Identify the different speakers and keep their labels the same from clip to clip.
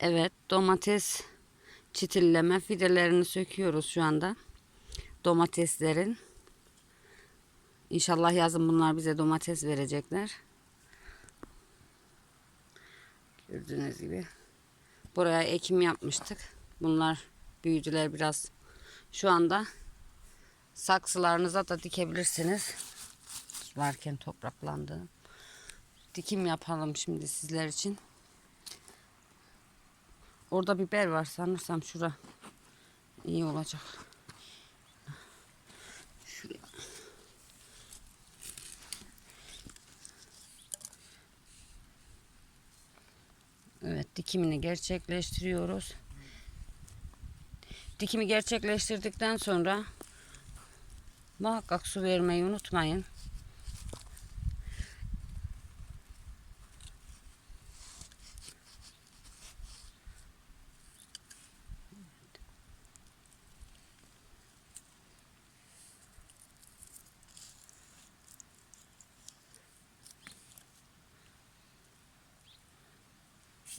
Speaker 1: Evet domates çitilleme fidelerini söküyoruz şu anda. Domateslerin. İnşallah yazın bunlar bize domates verecekler. Gördüğünüz gibi. Buraya ekim yapmıştık. Bunlar büyüdüler biraz. Şu anda saksılarınıza da dikebilirsiniz. Varken topraklandı. Dikim yapalım şimdi sizler için. Orada biber var sanırsam şura iyi olacak. Evet dikimini gerçekleştiriyoruz. Dikimi gerçekleştirdikten sonra muhakkak su vermeyi unutmayın.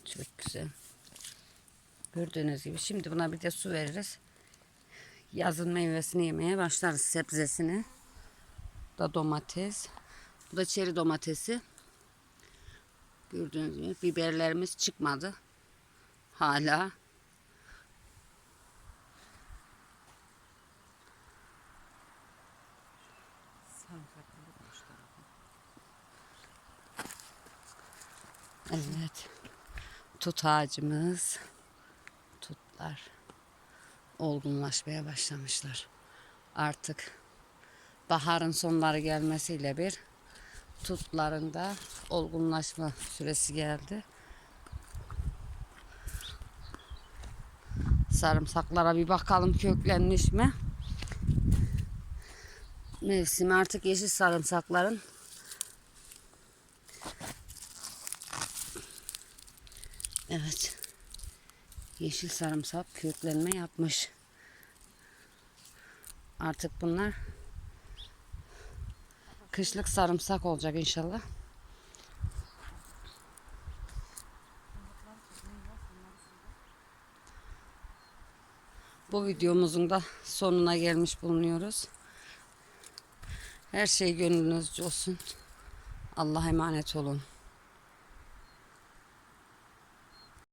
Speaker 1: Çok güzel. Gördüğünüz gibi şimdi buna bir de su veririz. Yazın meyvesini yemeye başlarız sebzesini. Bu da domates. Bu da çeri domatesi. Gördüğünüz gibi biberlerimiz çıkmadı. Hala. Evet. Tut ağacımız. Tutlar olgunlaşmaya başlamışlar. Artık baharın sonları gelmesiyle bir tutların da olgunlaşma süresi geldi. Sarımsaklara bir bakalım köklenmiş mi? Mevsimi artık yeşil sarımsakların Evet. Yeşil sarımsak köklenme yapmış. Artık bunlar kışlık sarımsak olacak inşallah. Bu videomuzun da sonuna gelmiş bulunuyoruz. Her şey gönlünüzce olsun. Allah'a emanet olun.